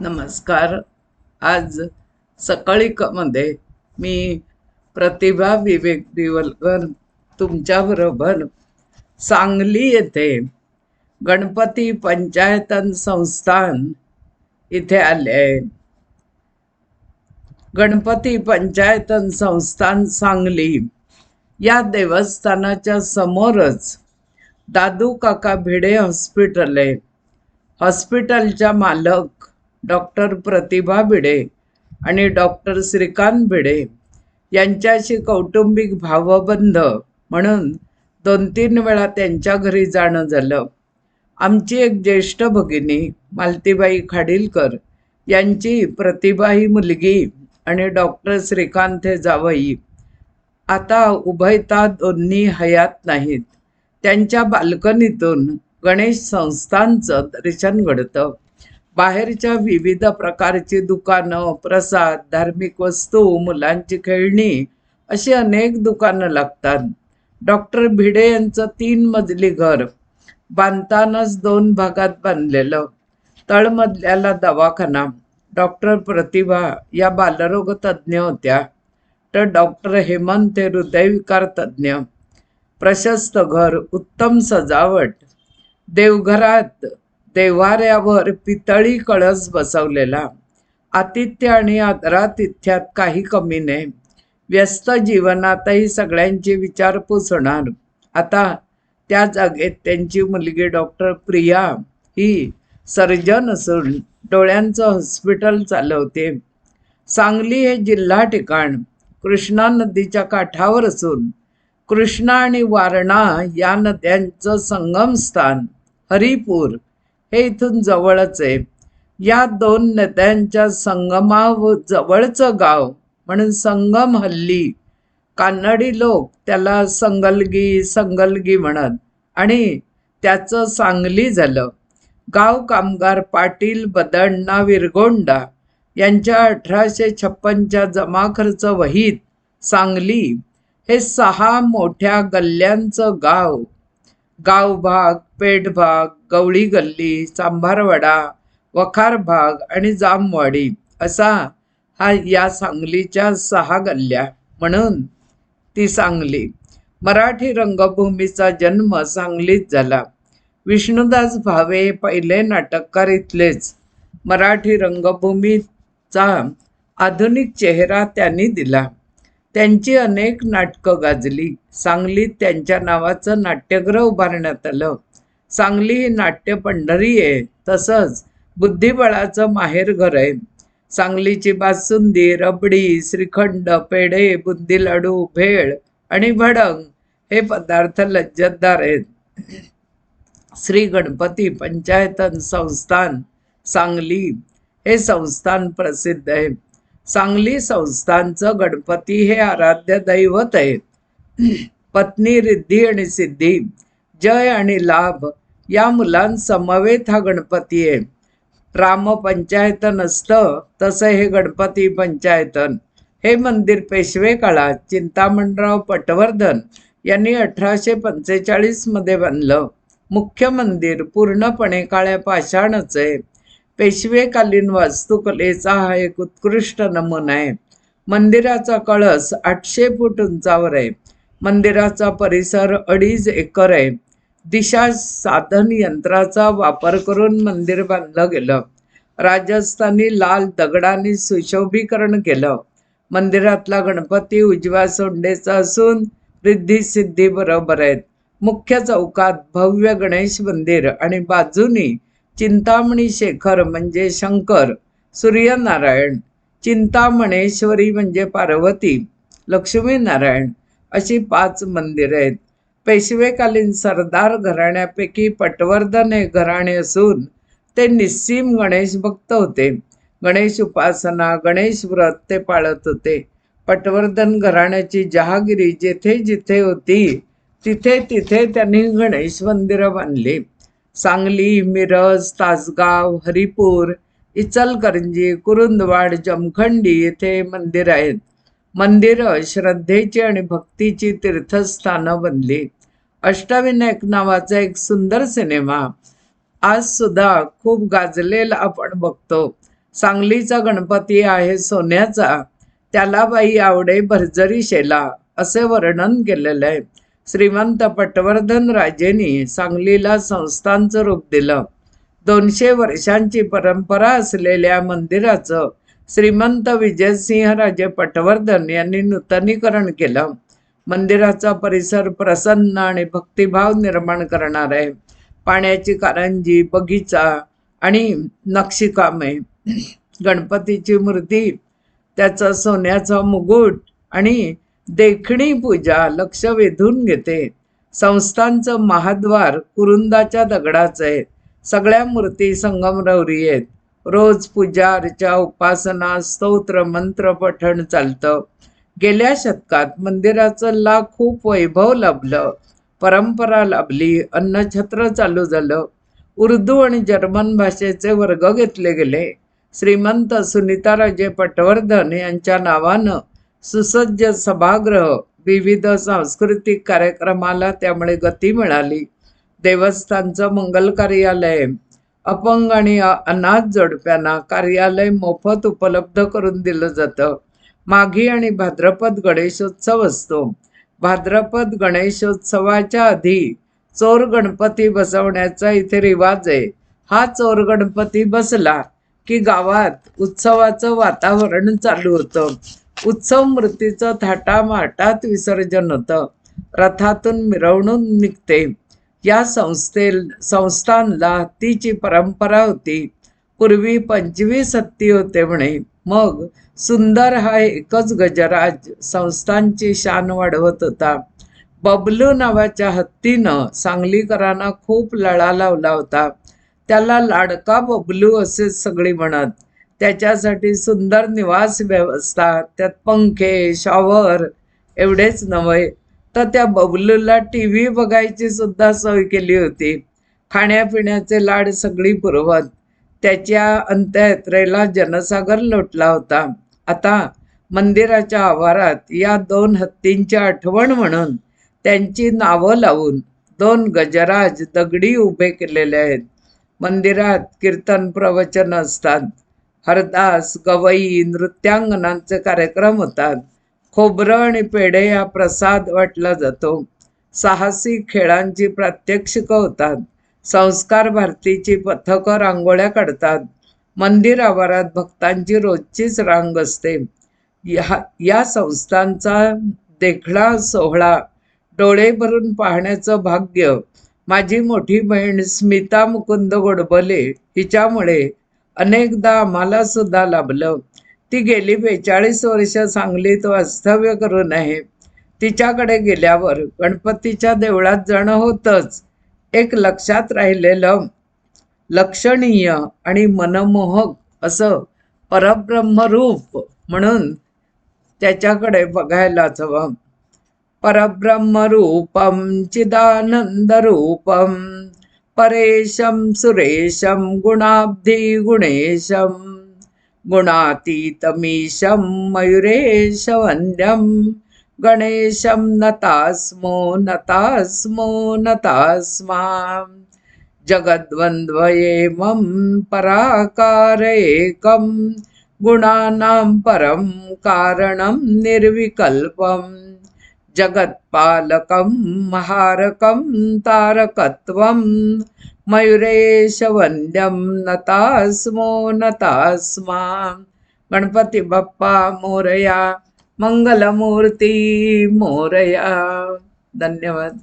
नमस्कार. आज सकाळी मी प्रतिभा विवेक दिवलकर तुमच्याबरोबर सांगली येथे गणपती पंचायतन संस्थान इथे आले आहे. गणपती पंचायतन संस्थान सांगली. या देवस्थानाच्या समोरच दादू काका भिडे हॉस्पिटल आहे. हॉस्पिटलच्या मालक डॉक्टर प्रतिभा भिडे आणि डॉक्टर श्रीकांत भिडे यांच्याशी कौटुंबिक भावबंध म्हणून दोन तीन वेळा त्यांच्या घरी जाणं झालं. आमची एक ज्येष्ठ भगिनी मालतीबाई खाडीलकर यांची प्रतिभा ही मुलगी आणि डॉक्टर श्रीकांत हे जावई आता उभयता दोन्ही हयात नाहीत. त्यांच्या बाल्कनीतून गणेश संस्थांचं दर्शन घडतं. बाहेरच्या विविध प्रकारची दुकानं प्रसाद धार्मिक वस्तू मुलांची खेळणी अशी अनेक दुकानं लागतात. डॉक्टर भिडे यांचं तीन मजली घर बांधतानाच दोन भागात बांधलेलं. तळमजल्याला दवाखाना. डॉक्टर प्रतिभा या बालरोग तज्ज्ञ होत्या. तर डॉक्टर हेमंत हे हृदयविकार तज्ज्ञ. प्रशस्त घर उत्तम सजावट. देवघरात देव्हाऱ्यावर पितळी कळस बसवलेला. आतिथ्य आणि आदरातिथ्यात काही कमी नाही. व्यस्त जीवनातही सगळ्यांची विचारपूस होणार आता त्या जागेत त्यांची मुलगी डॉक्टर प्रिया ही सर्जन असून डोळ्यांचं हॉस्पिटल चालवते. सांगली हे जिल्हा ठिकाण. कृष्णा नदीच्या काठावर असून कृष्णा आणि वारणा या नद्यांचं संगमस्थान. हरिपूर हे इथून जवळच आहे. या दोन नद्यांच्या संगमाव जवळचं गाव म्हणून संगम हल्ली. कानडी लोक त्याला संगलगी संगलगी म्हणत आणि त्याचं सांगली झालं. गाव कामगार पाटील बदण्णा विरगोंडा यांच्या अठराशे छप्पनच्या जमाखर्च वहीत सांगली हे सहा मोठ्या गल्ल्यांचं गाव. गाव भाग पेठ भाग गवळी गल्ली सांभारवाडा वखार भाग आणि जामवाडी असा हा या सांगलीच्या सहा गल्ल्या म्हणून ती सांगली. मराठी रंगभूमीचा जन्म सांगलीत झाला. विष्णुदास भावे पहिले नाटककार इथलेच. मराठी रंगभूमीचा आधुनिक चेहरा त्यांनी दिला. त्यांची अनेक नाटकं गाजली. सांगलीत त्यांच्या नावाचं नाट्यगृह उभारण्यात आलं. सांगली नाट्य पंढरी आहे. तसंच बुद्धिबळाचं माहेरघर आहे. सांगलीची बासुंदी रबडी श्रीखंड पेढे बुंदी लाडू भेळ आणि भडंग हे पदार्थ लज्जतदार आहेत. श्री गणपती पंचायतन संस्थान सांगली हे संस्थान प्रसिद्ध आहे. सांगली संस्थांचं गणपती हे आराध्य दैवत आहे. पत्नी रिद्धी आणि सिद्धी जय आणि लाभ या मुलांसमवेत हा गणपती आहे. राम पंचायतन असतं तसं हे गणपती पंचायतन. हे मंदिर पेशवे काळात चिंतामणराव पटवर्धन यांनी अठराशे पंचेचाळीसमध्ये बांधलं. मुख्य मंदिर पूर्णपणे काळ्या पाषाणच आहे. पेशवेकालीन वास्तुकलेचा हा एक उत्कृष्ट नमुना आहे. मंदिराचा कळस आठशे फूट उंचावर आहे. मंदिराचा परिसर अडीच एकर आहे. दिशा साधन यंत्राचा वापर करून मंदिर बांधलं गेलं. राजस्थानी लाल दगडांनी सुशोभीकरण केलं. मंदिरातला गणपती उजव्या सोंडेचा असून रिद्धी सिद्धी बरोबर आहेत. मुख्य चौकात भव्य गणेश मंदिर आणि बाजूनी चिंतामणी शेखर म्हणजे शंकर सूर्यनारायण चिंतामणेश्वरी म्हणजे पार्वती लक्ष्मीनारायण अशी पाच मंदिरं आहेत. पेशवेकालीन सरदार घराण्यापैकी पटवर्धन हे घराणे असून ते निस्सीम गणेश भक्त होते. गणेश उपासना गणेश व्रत ते पाळत होते. पटवर्धन घराण्याची जहागिरी जिथे जिथे होती तिथे तिथे त्यांनी गणेश मंदिरं बांधली. सांगली मिरज तासगाव हरिपूर इचलकरंजी कुरुंदवाड जमखंडी येथे मंदिर आहेत. मंदिरं श्रद्धेची आणि भक्तीची तीर्थस्थानं बनली अष्टविनायक नावाचा एक सुंदर सिनेमा आज सुद्धा खूप गाजलेला आपण बघतो. सांगलीचा गणपती आहे सोन्याचा. त्याला बाई आवडे भरजरी शेला असे वर्णन केलेलं आहे. श्रीमंत पटवर्धन राजेंनी सांगलीला संस्थांचं रूप दिलं. दोनशे वर्षांची परंपरा असलेल्या मंदिराचं श्रीमंत विजयसिंहराजे पटवर्धन यांनी नूतनीकरण केलं. मंदिराचा परिसर प्रसन्न आणि भक्तिभाव निर्माण करणार आहे. पाण्याची कारंजी बगीचा आणि नक्षीकामे. गणपतीची मूर्ती त्याचा सोन्याचा मुकुट आणि देखणी पूजा लक्ष वेधून घेते. संस्थांचं महाद्वार कुरुंदाच्या दगडाचं आहे. सगळ्या मूर्ती संगमरवरी आहेत. रोज पूजा अर्चा उपासना स्तोत्र मंत्र पठण चालतं. गेल्या शतकात मंदिराचं ला खूप वैभव लाभलं. परंपरा लाभली अन्नछत्र चालू झालं. उर्दू आणि जर्मन भाषेचे वर्ग घेतले गेले. श्रीमंत सुनीताराजे पटवर्धन यांच्या नावानं सुसज्ज सभागृह विविध सांस्कृतिक कार्यक्रमाला त्यामुळे गती मिळाली. देवस्थानचं मंगल कार्यालय अपंग आणि अ- अनाथ जोडप्यांना कार्यालय मोफत उपलब्ध करून दिलं जातं. माघी आणि भाद्रपद गणेशोत्सव असतो. भाद्रपद गणेशोत्सवाच्या आधी चोर गणपती बसवण्याचा इथे रिवाज आहे. हा चोर गणपती बसला की गावात उत्सवाचं वातावरण चालू होतं. उत्सव मूर्तीचं थाटामाटात विसर्जन होतं. रथातून मिरवणूक निघते. या संस्थे संस्थांना हत्तीची परंपरा होती. पूर्वी पंचवीस हत्ती होते म्हणे. मग सुंदर हा एकच गजराज संस्थांची शान वाढवत होता. बबलू नावाच्या हत्तीनं सांगलीकरांना खूप लळा लावला होता. त्याला लाडका बबलू असे सगळी म्हणत. त्याच्यासाठी सुंदर निवास व्यवस्था त्यात पंखे शॉवर एवढेच नव्हे. तर त्या बबलूला टी व्ही बघायची सुद्धा सोय केली होती. खाण्यापिण्याचे लाड सगळी पुरवत. त्याच्या अंत्ययात्रेला जनसागर लोटला होता. आता मंदिराच्या आवारात या दोन हत्तींची आठवण म्हणून त्यांची नावं लावून दोन गजराज दगडी उभे केलेले आहेत. मंदिरात कीर्तन प्रवचन असतात. हरदास गवई नृत्यांगनांचे कार्यक्रम होतात. खोबरं आणि पेढे हा प्रसाद वाटला जातो. साहसी खेळांची प्रात्यक्षिकं होतात. संस्कार भारतीची पथकं रांगोळ्या काढतात. मंदिर आवारात भक्तांची रोजचीच रांग असते. या या संस्थांचा देखणा सोहळा डोळे भरून पाहण्याचं भाग्य माझी मोठी बहीण स्मिता मुकुंद गोडबले हिच्यामुळे अनेकदा आम्हाला सुद्धा लाभलं. ती गेली बेचाळीस वर्ष सांगलीत वास्तव्य करून आहे तिच्याकडे गेल्यावर गणपतीच्या देवळात जाणं होतंच. एक लक्षात राहिलेलं लक्षणीय आणि मनमोहक असं परब्रह्मरूप म्हणून त्याच्याकडे बघायलाच हवं. परब्रह्मरूपं परेशम परेशं सुरेशं गुणाब्धिगुणेशं गुणातीतमीशं मयुरेशवन्द्यं गणेशं नतास्मो नतास्मो नतास्मा जगद्वन्द्वयेमं पराकार एकं गुणानां परं कारणं निर्विकल्पम्। जगत्पालकं महारकं तारकत्वं मयुरेशवन्द्यं नतास्मो नतास्मा गणपती बाप्पा मोरया मंगलमूर्ती मोरया। धन्यवाद।